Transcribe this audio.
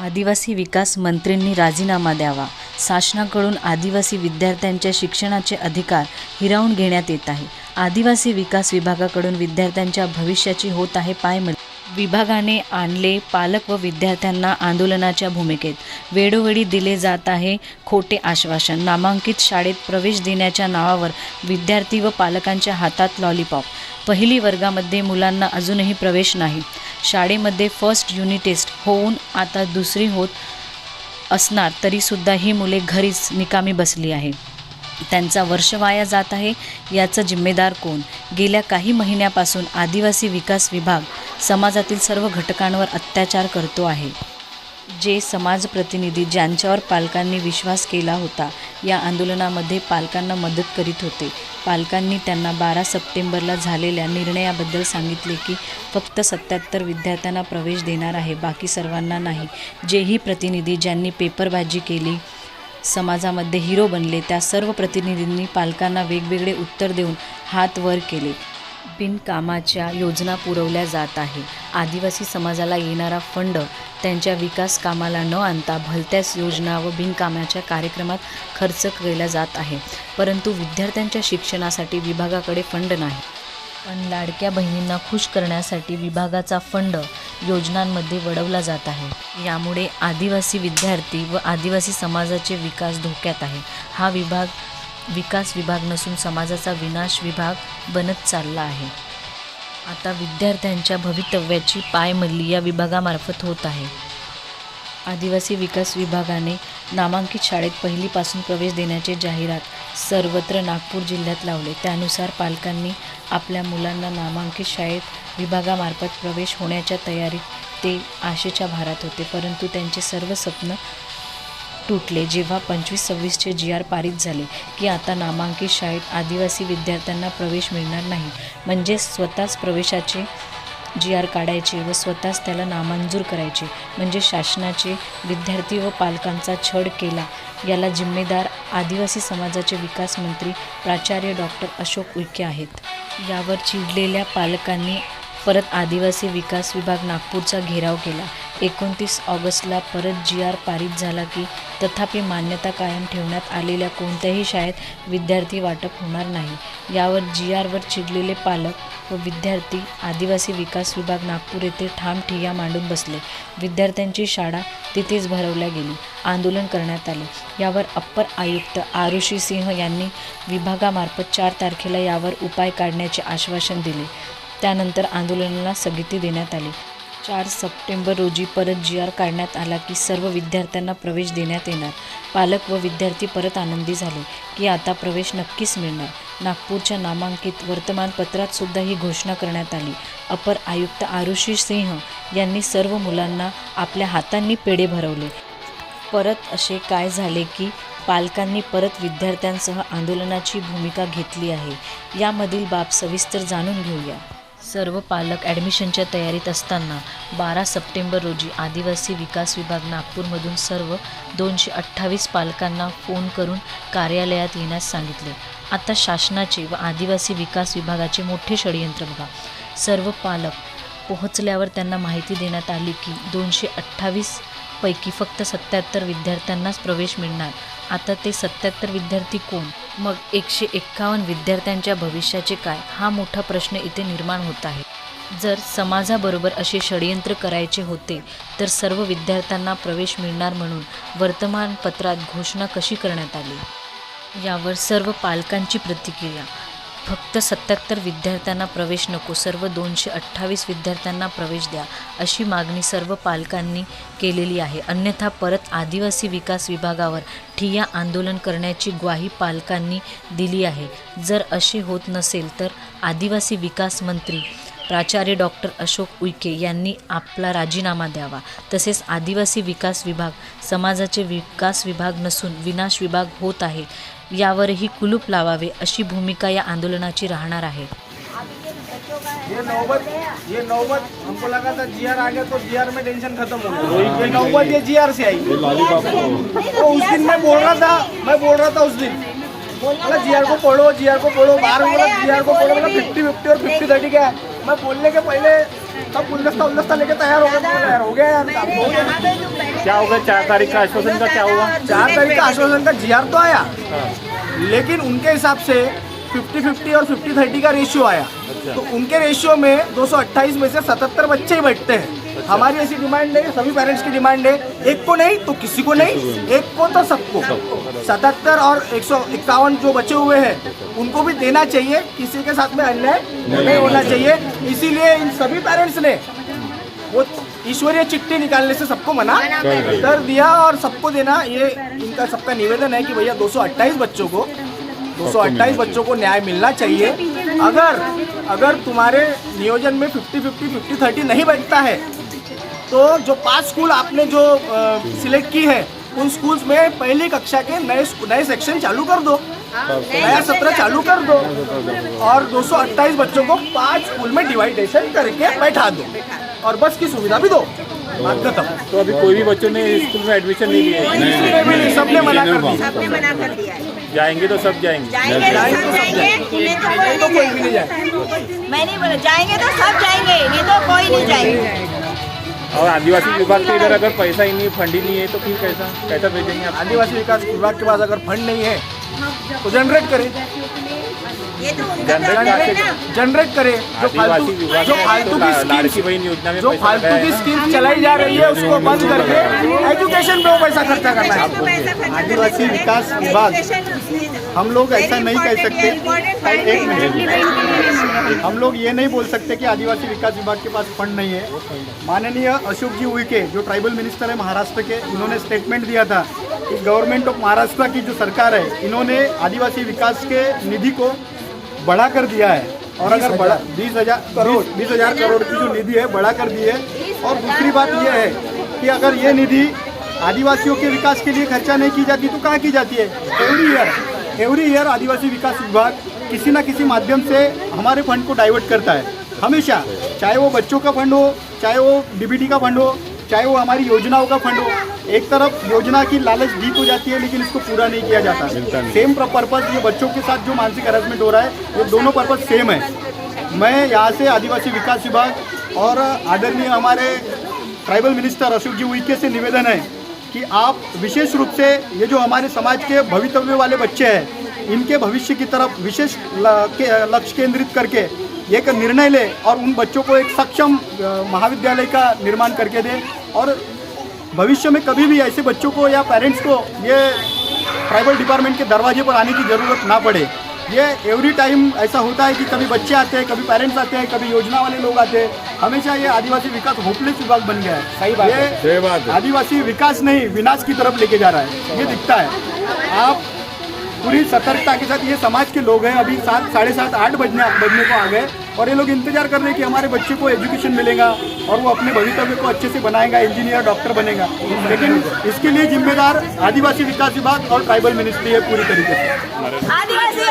आदिवासी विकास मंत्रींनी राजीनामा द्यावा. शासनाकडून आदिवासी विद्यार्थ्यांच्या शिक्षणाचे अधिकार हिरावून घेण्यात येत आहे. आदिवासी विकास विभागाकडून विद्यार्थ्यांच्या भविष्याची होत आहे पायमल्ली विभागाने आणले पालक व विद्यार्थ्यांना आंदोलनाच्या भूमिकेत. वेळोवेळी दिले जात आहे खोटे आश्वासन. नामांकित शाळेत प्रवेश देण्याच्या नावावर विद्यार्थी व पालकांच्या हातात लॉलीपॉप पहिली वर्गामध्ये मुलांना अजूनही प्रवेश नाही. शाळेमध्ये फर्स्ट युनिट टेस्ट होऊन आता दुसरी होत असणार तरीसुद्धा ही मुले घरीच निकामी बसली आहे. त्यांचा वर्ष वाया जात आहे याचं जिम्मेदार कोण? गेल्या काही महिन्यापासून आदिवासी विकास विभाग समाजातील सर्व घटकांवर अत्याचार करतो आहे. जे समाज प्रतिनिधी ज्यांच्यावर पालकांनी विश्वास केला होता या आंदोलनामध्ये पालकांना मदत करीत होते. पालकांनी त्यांना बारा सप्टेंबरला झालेल्या निर्णयाबद्दल सांगितले की फक्त सत्याहत्तर विद्यार्थ्यांना प्रवेश देणार आहे बाकी सर्वांना नाही. जेही प्रतिनिधी ज्यांनी पेपरबाजी केली समाजामध्ये हिरो बनले त्या सर्व प्रतिनिधींनी पालकांना वेगवेगळे उत्तर देऊन हात वर केले. बिनकामाच्या योजना पुरवल्या जात आहे. आदिवासी समाजाला येणारा फंड त्यांच्या विकास कामाला न आणता भलत्याच योजना व बिनकामाच्या कार्यक्रमात खर्च केला जात आहे. परंतु विद्यार्थ्यांच्या शिक्षणासाठी विभागाकडे फंड नाही. पण लाडक्या बहिणींना खुश करण्यासाठी विभागाचा फंड योजनांमध्ये वळवला जात आहे. यामुळे आदिवासी विद्यार्थी व आदिवासी समाजाचे विकास धोक्यात आहे. हा विभाग विकास विभाग नसून समाजाचा विनाश विभाग बनत चालला आहे. आता विद्यार्थ्यांच्या भवितव्याची पायमल्ली या विभागामार्फत होत आहे. आदिवासी विकास विभागाने नामांकित शाळेत पहिलीपासून प्रवेश देण्याचे जाहिरात सर्वत्र नागपूर जिल्ह्यात लावले. त्यानुसार पालकांनी आपल्या मुलांना नामांकित शाळेत विभागामार्फत प्रवेश होण्याच्या तयारीत ते आशेच्या भारात होते परंतु त्यांचे सर्व स्वप्न तुटले. जेव्हा पंचवीस सव्वीसचे जी आर पारित झाले की आता नामांकित शाळेत आदिवासी विद्यार्थ्यांना प्रवेश मिळणार नाही म्हणजे स्वतःच प्रवेशाचे जी आर काढायचे व स्वतःच त्याला नामंजूर करायचे म्हणजे शासनाचे विद्यार्थी व पालकांचा छळ केला याला जिम्मेदार आदिवासी समाजाचे विकास मंत्री प्राचार्य डॉक्टर अशोक उईके आहेत. यावर चिडलेल्या पालकांनी परत आदिवासी विकास विभाग नागपूरचा घेराव केला. एकोणतीस ऑगस्टला परत जी आर पारित झाला की तथापि मान्यता कायम ठेवण्यात आलेल्या कोणत्याही शाळेत विद्यार्थी वाटप होणार नाही. यावर जी आरवर चिडलेले पालक व विद्यार्थी आदिवासी विकास विभाग नागपूर येथे ठाम ठिय्या मांडून बसले. विद्यार्थ्यांची शाळा तिथेच भरवल्या गेली. आंदोलन करण्यात आले. यावर अप्पर आयुक्त आरुषी सिंह यांनी विभागामार्फत चार तारखेला यावर उपाय काढण्याचे आश्वासन दिले. त्यानंतर आंदोलनाला स्थगिती देण्यात आली. चार सप्टेंबर रोजी परत जी आर काढण्यात आला की सर्व विद्यार्थ्यांना प्रवेश देण्यात येणार. पालक व विद्यार्थी परत आनंदी झाले की आता प्रवेश नक्कीच मिळणार. नागपूरच्या नामांकित वर्तमानपत्रात सुद्धा ही घोषणा करण्यात आली. अपर आयुक्त आरुषी सिंह यांनी सर्व मुलांना आपल्या हातांनी पेढे भरवले. परत असे काय झाले की पालकांनी परत विद्यार्थ्यांसह आंदोलनाची भूमिका घेतली आहे. यामधील बाब सविस्तर जाणून घेऊया. सर्व पालक ॲडमिशनच्या तयारीत असताना बारा सप्टेंबर रोजी आदिवासी विकास विभाग नागपूरमधून सर्व दोनशे अठ्ठावीस पालकांना फोन करून कार्यालयात येण्यास सांगितले. आता शासनाचे व आदिवासी विकास विभागाचे मोठे षडयंत्र बघा. सर्व पालक पोहोचल्यावर त्यांना माहिती देण्यात आली की दोनशे अठ्ठावीस पैकी फक्त सत्याहत्तर विद्यार्थ्यांनाच प्रवेश मिळणार. आता ते सत्याहत्तर विद्यार्थी कोण? मग एकशे एक्कावन्न विद्यार्थ्यांच्या भविष्याचे काय? हा मोठा प्रश्न इथे निर्माण होत आहे. जर समाजाबरोबर असे षडयंत्र करायचे होते तर सर्व विद्यार्थ्यांना प्रवेश मिळणार म्हणून वर्तमानपत्रात घोषणा कशी करण्यात आली? यावर सर्व पालकांची प्रतिक्रिया. फक्त सत्याहत्तर विद्यार्थ्यांना प्रवेश नको सर्व दोनशे अठ्ठावीस विद्यार्थ्यांना प्रवेश द्या अशी मागणी सर्व पालकांनी केलेली आहे. अन्यथा परत आदिवासी विकास विभागावर ठिय्या आंदोलन करण्याची ग्वाही पालकांनी दिली आहे. जर असे होत नसेल तर आदिवासी विकास मंत्री प्राचार्य डॉक्टर अशोक उईके यांनी आपला राजीनामा द्यावा. तसेच आदिवासी विकास विभाग समाजाचे विकास विभाग नसून विनाश विभाग होत आहे. यावरही कुलूप लावावे अशी भूमिका या आंदोलनाची राहणार आहे. ये नौबत ये नौबत हमको लगा था जीआर आ गया तो जीआर में टेंशन खत्म हो गया। ये नौबत ये जीआर से आई। तो उस दिन मैं बोल रहा था मैं बोल रहा था उस दिन। बोला जीआर को पढ़ो जीआर को पढ़ो बाहर बोला जीआर को पढ़ो बोला फिफ्टी फिफ्टी और फिफ्टी थर्टी क्या है? मैं बोलने के पहले सब गुलदस्ता उलदस्ता लेके तैयार हो गए तैयार हो गया यार काम हो गया। क्या होगा चार तारीख का आश्वासन का क्या हुआ चार तारीख का आश्वासन का जीआर तो आया। लेकिन उनके हिसाब से 50 50 और 50 30 का रेशियो आया। अच्छा। तो उनके रेशियो में 228 में से 77 बच्चे ही बैठते हैं। अच्छा। हमारी ऐसी डिमांड है सभी पेरेंट्स की डिमांड है। एक को नहीं तो किसी को नहीं एक को तो सबको। सतहत्तर और एक सौ इक्यावन जो बचे हुए हैं उनको भी देना चाहिए किसी के साथ में अन्याय नहीं होना चाहिए। इसीलिए इन सभी पेरेंट्स ने वो ईश्वरीय चिट्ठी निकालने से सबको मना कर दिया। और सबको देना। ये इनका सबका निवेदन है कि भैया 228 बच्चों को 228 बच्चों को न्याय मिलना चाहिए। अगर अगर तुम्हारे नियोजन में 50 50 50 30 नहीं बैठता है तो जो पाँच स्कूल आपने जो सिलेक्ट की है उन स्कूल्स में पहली कक्षा के नए नए सेक्शन चालू कर दो। नया सत्र चालू कर दो। और 228 बच्चों को पाँच स्कूल में डिवाइडेशन करके बैठा दो। और बस की सुविधा भी दो। खत्म। तो अभी कोई भी बच्चों ने स्कूल में एडमिशन नहीं लिया है। सबने मना कर दिया जाएँगे तो सब जाएँगे। जाएँगे तो सब जाएँगे नहीं तो तो कोई भी नहीं जाएगा। मैं नहीं बोला जाएँगे तो सब जाएँगे नहीं तो कोई नहीं जाएँगे। और आदिवासी विभाग के इधर अगर पैसा ही नहीं है फंड ही नहीं है तो फिर कैसा? कैसा भेजेंगे आदिवासी विकास विभाग के पास अगर फंड नहीं है तो जनरेट करे। जनरेट करे। जो फालतू जो फालतू तो की जो फालतू की स्कीम चलाई जा रही है उसको बंद करके एजुकेशन पे पैसा खर्चा करना है। आदिवासी विकास विभाग हम लोग ऐसा नहीं कह सकते। एक मिनट। हम लोग ये नहीं बोल सकते कि आदिवासी विकास विभाग के पास फंड नहीं है। माननीय अशोक जी उइके जो ट्राइबल मिनिस्टर है महाराष्ट्र के इन्होंने स्टेटमेंट दिया था कि गवर्नमेंट ऑफ़ महाराष्ट्र की जो सरकार है इन्होंने आदिवासी विकास के निधि को बढ़ा कर दिया है। और अगर बड़ा बीस हज़ार करोड़ बीस हज़ार करोड़ की जो निधि है बढ़ा कर दी है। और दूसरी बात यह है कि अगर ये निधि आदिवासियों के विकास के लिए खर्चा नहीं की जाती तो कहाँ की जाती है? Every year. एवरी ईयर आदिवासी विकास विभाग किसी न किसी माध्यम से हमारे फंड को डाइवर्ट करता है। हमेशा चाहे वो बच्चों का फंड हो चाहे वो डीबीटी का फंड हो चाहे वो हमारी योजनाओं का फंड हो एक तरफ़ योजना की लालच दी हो जाती है लेकिन इसको पूरा नहीं किया जाता। सेम पर्पज ये बच्चों के साथ जो मानसिक हरासमेंट हो रहा है वो दोनों पर्पज सेम है। मैं यहाँ से आदिवासी विकास विभाग और आदरणीय हमारे ट्राइबल मिनिस्टर अशोक जी उइके से निवेदन है कि आप विशेष रूप से ये जो हमारे समाज के भवितव्य वाले बच्चे हैं इनके भविष्य की तरफ़ विशेष लक्ष्य केंद्रित करके एक निर्णय ले और उन बच्चों को एक सक्षम महाविद्यालय का निर्माण करके दे। और भविष्य में कभी भी ऐसे बच्चों को या पेरेंट्स को ये ट्राइबल डिपार्टमेंट के दरवाजे पर आने की ज़रूरत ना पड़े। ये एवरी टाइम ऐसा होता है कि कभी बच्चे आते हैं कभी पेरेंट्स आते हैं कभी योजना वाले लोग आते हैं। हमेशा ये आदिवासी विकास होपलेस विभाग बन गया है। सही बात ये सही बात है। आदिवासी विकास नहीं विनाश की तरफ़ लेके जा रहा है। ये दिखता है। आप पूरी सतर्कता के साथ ये समाज के लोग हैं। अभी सात साढ़े सात आठ बजने बजने को आ गए। और ये लोग इंतज़ार कर रहे हैं कि हमारे बच्चे को एजुकेशन मिलेगा और वो अपने भवितव्य को अच्छे से बनाएगा इंजीनियर डॉक्टर बनेगा। लेकिन इसके लिए जिम्मेदार आदिवासी विकास विभाग और ट्राइबल मिनिस्ट्री है पूरी तरीके से। आदिवासी